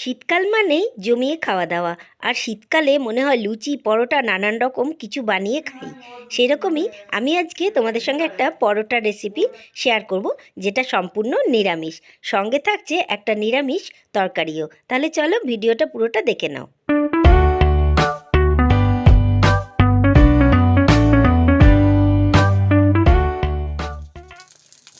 শীতকাল মানেই জমিয়ে খাওয়া দাওয়া। আর শীতকালে মনে হয় লুচি, পরোটা, নানান রকম কিছু বানিয়ে খাই। সেরকমই আমি আজকে তোমাদের সঙ্গে একটা পরোটা রেসিপি শেয়ার করব, যেটা সম্পূর্ণ নিরামিষ। সঙ্গে থাকছে একটা নিরামিষ তরকারিও। তাহলে চলো ভিডিওটা পুরোটা দেখে নাও।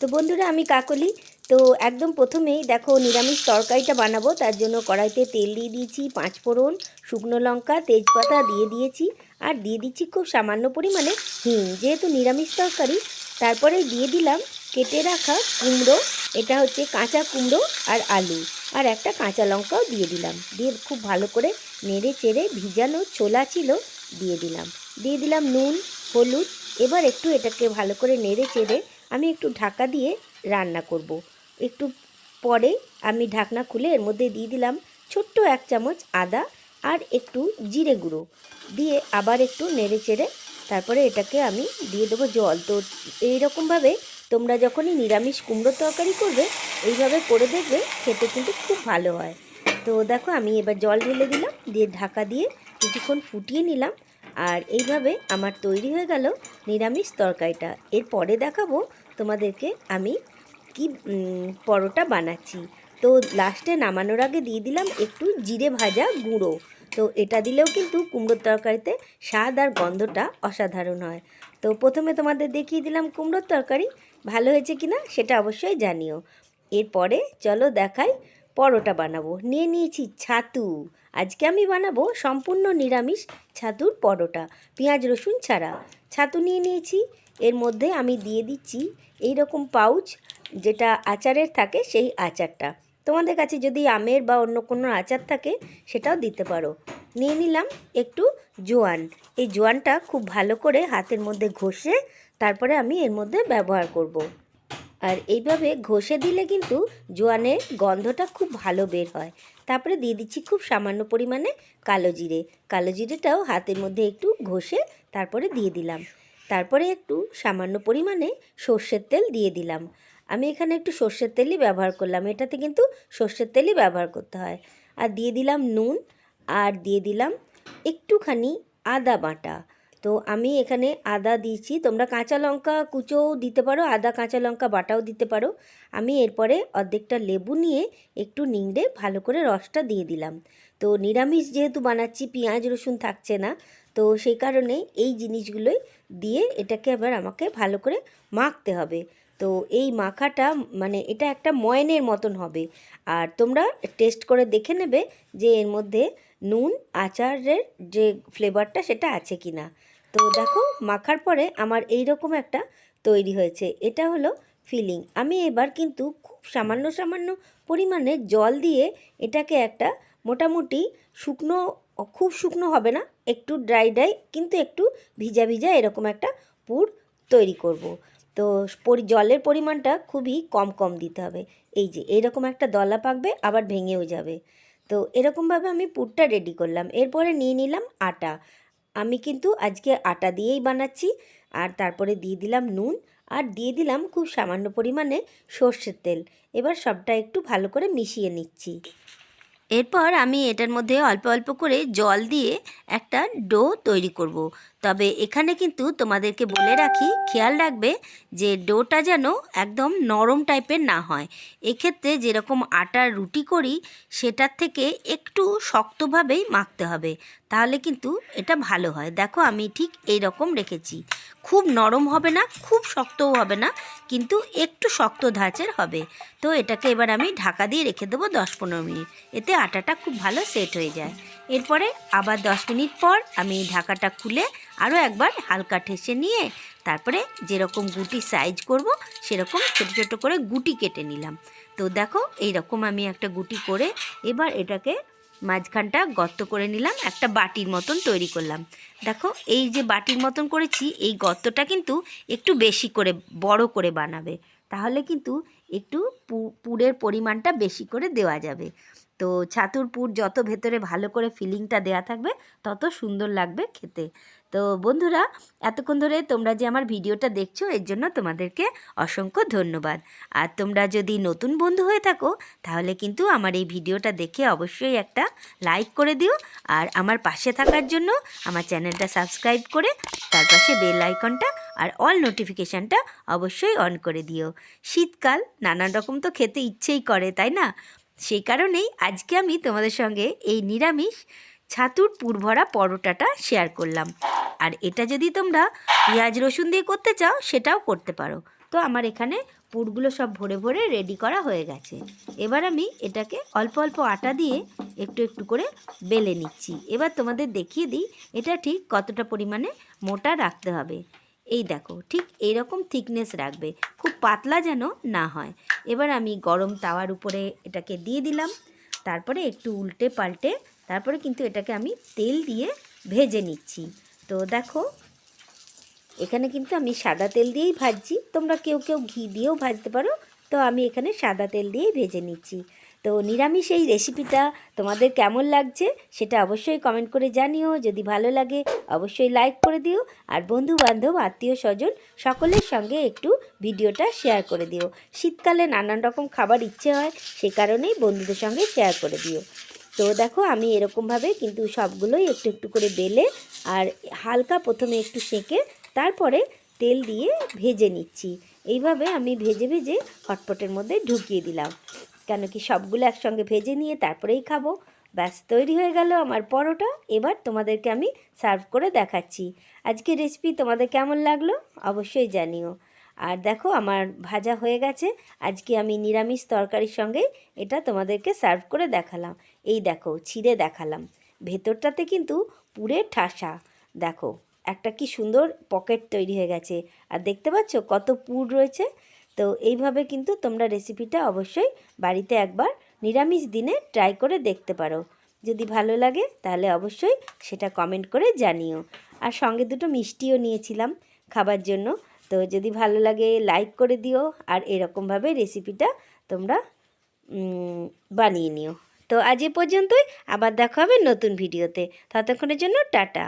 তো বন্ধুরা, আমি কাকলি। তো একদম প্রথমেই দেখো নিরামিষ তরকারিটা বানাবো, তার জন্য কড়াইতে তেল দিয়ে দিয়েছি পাঁচ ফোড়ন, শুকনো লঙ্কা, তেজপাতা দিয়ে দিয়েছি, আর দিয়ে দিচ্ছি খুব সামান্য পরিমাণে হিং। যেহেতু নিরামিষ তরকারি, তারপরে দিয়ে দিলাম কেটে রাখা কুমড়ো, এটা হচ্ছে কাঁচা কুমড়ো আর আলু, আর একটা কাঁচা লঙ্কাও দিয়ে দিলাম। দিয়ে খুব ভালো করে নেড়ে চেড়ে ভিজানো ছোলা ছিল, দিয়ে দিলাম। দিয়ে দিলাম নুন, হলুদ, এবার একটু এটাকে ভালো করে নেড়ে চেড়ে আমি একটু ঢাকা দিয়ে রান্না করব। একটু পরে আমি ঢাকনা খুলে এর মধ্যে দিয়ে দিলাম ছোট্ট এক চামচ আদা আর একটু জিরে গুঁড়ো। দিয়ে আবার একটু নেড়ে চেড়ে তারপরে এটাকে আমি দিয়ে দেবো জল। তো এইরকমভাবে তোমরা যখনই নিরামিষ কুমড়োর তরকারি করবে, এইভাবে করে দেখবে খেতে কিন্তু খুব ভালো হয়। তো দেখো আমি এবার জল ঢেলে দিলাম, দিয়ে ঢাকা দিয়ে কিছুক্ষণ ফুটিয়ে নিলাম আর এইভাবে আমার তৈরি হয়ে গেল নিরামিষ তরকারিটা। এরপরে দেখাবো তোমাদেরকে আমি কি পরোটা বানাচ্ছি। তো লাস্টে নামানোর আগে দিয়ে দিলাম একটু জিরে ভাজা গুঁড়ো। তো এটা দিলেও কিন্তু কুমড়োর তরকারিতে স্বাদ আর গন্ধটা অসাধারণ হয়। তো প্রথমে তোমাদের দেখিয়ে দিলাম কুমড়োর তরকারি, ভালো হয়েছে কিনা সেটা অবশ্যই জানিও। এরপরে চলো দেখাই পরোটা বানাবো। নিয়ে নিয়েছি ছাতু। আজকে আমি বানাবো সম্পূর্ণ নিরামিষ ছাতুর পরোটা, পেঁয়াজ রসুন ছাড়া। ছাতু নিয়ে নিয়েছি, এর মধ্যে আমি দিয়ে দিচ্ছি এই রকম পাউচ যেটা আচারের থাকে সেই আচারটা। তোমাদের কাছে যদি আমের বা অন্য কোনো আচার থাকে, সেটাও দিতে পারো। নিয়ে নিলাম একটু জোয়ান। এই জোয়ানটা খুব ভালো করে হাতের মধ্যে ঘষে, তারপরে আমি এর মধ্যে ব্যবহার করব। আর এইভাবে ঘষে দিলে কিন্তু জোয়ানের গন্ধটা খুব ভালো বের হয়। তারপরে দিয়ে দিচ্ছি খুব সামান্য পরিমাণে কালো জিরে। কালো জিরেটাও হাতের মধ্যে একটু ঘষে, তারপরে দিয়ে দিলাম। তারপরে একটু সামান্য পরিমাণে সর্ষের তেল দিয়ে দিলাম। আমি এখানে একটু সর্ষের তেলই ব্যবহার করলাম। এটাতে কিন্তু সর্ষের তেলই ব্যবহার করতে হয়। আর দিয়ে দিলাম নুন আর দিয়ে দিলাম একটুখানি আদা বাটা। তো আমি এখানে আদা দিয়েছি। তোমরা কাঁচা লঙ্কা কুচোও দিতে পারো, আদা কাঁচা লঙ্কা বাটাও দিতে পারো। আমি এরপরে অর্ধেকটা লেবু নিয়ে একটু নিংড়ে ভালো করে রসটা দিয়ে দিলাম। তো নিরামিষ যেহেতু বানাচ্ছি, পেঁয়াজ, রসুন থাকছে না, তো সেই কারণে এই জিনিসগুলোই দিয়ে এটাকে আবার আমাকে ভালো করে মাখতে হবে। তো এই মাখাটা মানে এটা একটা ময়নের মতন হবে। আর তোমরা টেস্ট করে দেখে নেবে যে এর মধ্যে নুন, আচারের যে ফ্লেভারটা সেটা আছে কি না তো দেখো, মাখার পরে আমার এই রকম একটা তৈরি হয়েছে। এটা হলো ফিলিং আমি এবার কিন্তু খুব সামান্য সামান্য পরিমাণে জল দিয়ে এটাকে একটা মোটামুটি শুকনো, খুব শুকনো হবে না, একটু ড্রাই ড্রাই কিন্তু একটু ভিজা ভিজা এরকম একটা পুর তৈরি করব। তো জলের পরিমাণটা খুবই কম কম দিতে হবে। এই যে, এরকম একটা দলা পাকবে, আবার ভেঙেও যাবে। তো এরকমভাবে আমি পুরটা রেডি করলাম। এরপরে নিয়ে নিলাম আটা। আমি কিন্তু আজকে আটা দিয়েই বানাচ্ছি। আর তারপরে দিয়ে দিলাম নুন। আর দিয়ে দিলাম খুব সামান্য পরিমাণে সর্ষের তেল। এবার সবটা একটু ভালো করে মিশিয়ে নিচ্ছি। এরপর আমি এটার মধ্যে অল্প অল্প করে জল দিয়ে একটা ডো তৈরি করব। তবে এখানে কিন্তু তোমাদেরকে বলে রাখি, খেয়াল রাখবে যে ডোটা যেন একদম নরম টাইপের না হয়। এক্ষেত্রে যেরকম আটার রুটি করি, সেটার থেকে একটু শক্তভাবেই মাখতে হবে। তাহলে কিন্তু এটা ভালো হয়। দেখো, আমি ঠিক এই রকম রেখেছি। খুব নরম হবে না, খুব শক্তও হবে না, কিন্তু একটু শক্ত ধাঁচের হবে। তো এটাকে এবার আমি ঢাকা দিয়ে রেখে দেবো দশ পনেরো মিনিট। এতে আটাটা খুব ভালো সেট হয়ে যায়। এরপরে আবার দশ মিনিট পর আমি ঢাকাটা খুলে আরও একবার হালকা ঠেসে নিয়ে তারপরে যেরকম গুটি সাইজ করব, সেরকম ছোট ছোট করে গুটি কেটে নিলাম। তো দেখো এই রকম আমি একটা গুটি করে এবার এটাকে মাঝখানটা গর্ত করে নিলাম, একটা বাটির মতন তৈরি করলাম। দেখো, এই যে বাটির মতন করেছি, এই গর্তটা কিন্তু একটু বেশি করে, বড় করে বানাবে। তাহলে কিন্তু একটু পুরের পরিমাণটা বেশি করে দেওয়া যাবে। তো ছাতুর পুর যত ভেতরে ভালো করে ফিলিংটা দেওয়া থাকবে, তত সুন্দর লাগবে খেতে। তো বন্ধুরা, এতক্ষণ ধরে তোমরা যে আমার ভিডিওটা দেখছ, এর জন্য তোমাদেরকে অসংখ্য ধন্যবাদ। আর তোমরা যদি নতুন বন্ধু হয়ে থাকো, তাহলে কিন্তু আমার এই ভিডিওটা দেখে অবশ্যই একটা লাইক করে দিও। আর আমার পাশে থাকার জন্য আমার চ্যানেলটা সাবস্ক্রাইব করে তার পাশে বেল আইকনটা আর অল নোটিফিকেশানটা অবশ্যই অন করে দিও। শীতকাল নানান রকম তো খেতে ইচ্ছেই করে, তাই না? সেই কারণেই আজকে আমি তোমাদের সঙ্গে এই নিরামিষ ছাতুর পুরভরা পরোটাটা শেয়ার করলাম। আর এটা যদি তোমরা পেঁয়াজ, রসুন দিয়ে করতে চাও, সেটাও করতে পারো। তো আমার এখানে পুরগুলো সব ভরে ভরে রেডি করা হয়ে গেছে। এবার আমি এটাকে অল্প অল্প আটা দিয়ে একটু একটু করে বেলে নিচ্ছি। এবার তোমাদের দেখিয়ে দিই, এটা ঠিক কতটা পরিমাণে মোটা রাখতে হবে। এই দেখো, ঠিক এইরকম থিকনেস রাখবে, খুব পাতলা যেন না হয়। এবার আমি গরম তাওয়ার উপরে এটাকে দিয়ে দিলাম, তারপরে একটু উল্টে পাল্টে, তারপরে কিন্তু এটাকে আমি তেল দিয়ে ভেজে নিচ্ছি। তো দেখো, এখানে কিন্তু আমি সাদা তেল দিয়েই ভাজছি, তোমরা কেউ কেউ ঘি দিয়েও ভাজতে পারো, তো আমি এখানে সাদা তেল দিয়েই ভেজে নিচ্ছি। তো নিরামিষ এই রেসিপিটা তোমাদের কেমন লাগছে সেটা অবশ্যই কমেন্ট করে জানিও। যদি ভালো লাগে, অবশ্যই লাইক করে দিও। আর বন্ধু বান্ধব আত্মীয় স্বজন সকলের সঙ্গে একটু ভিডিওটা শেয়ার করে দিও। শীতকালে নানান রকম খাবার ইচ্ছে হয়, সে কারণেই বন্ধুদের সঙ্গে শেয়ার করে দিও। তো দেখো, আমি এরকমভাবে কিন্তু সবগুলোই একটু একটু করে বেলে আর হালকা প্রথমে একটু সেঁকে তারপরে তেল দিয়ে ভেজে নিচ্ছি। এইভাবে আমি ভেজে ভেজে হটপটের মধ্যে ঢুকিয়ে দিলাম। কেন কি সবগুলো একসঙ্গে ভেজে নিয়ে তারপরেই খাব? ব্যাস, তৈরি হয়ে গেল আমার পরোটা। এবার তোমাদেরকে আমি সার্ভ করে দেখাচ্ছি। আজকে রেসিপি তোমাদের কেমন লাগল অবশ্যই জানিও। আর দেখো, আমার ভাজা হয়ে গেছে। আজকে আমি নিরামিষ তরকারির সঙ্গে এটা তোমাদেরকে সার্ভ করে দেখালাম। এই দেখো, ছিঁড়ে দেখালাম। ভেতরটাতে কিন্তু পুরে ঠাসা। দেখো, একটা কি সুন্দর পকেট তৈরি হয়ে গেছে। আর দেখতে পাচ্ছ কত পুর রয়েছে? তো এইভাবে কিন্তু তোমরা রেসিপিটা অবশ্যই বাড়িতে একবার নিরামিষ দিনে ট্রাই করে দেখতে পারো। যদি ভালো লাগে তাহলে অবশ্যই সেটা কমেন্ট করে জানিও। আর সঙ্গে দুটো মিষ্টিও নিয়েছিলাম খাবার জন্য। তো যদি ভালো লাগে লাইক করে দিও আর এরকমভাবে রেসিপিটা তোমরা বানিয়ে নিও। তো আজ এ পর্যন্তই। আবার দেখা হবে নতুন ভিডিওতে ততক্ষণের জন্য টাটা।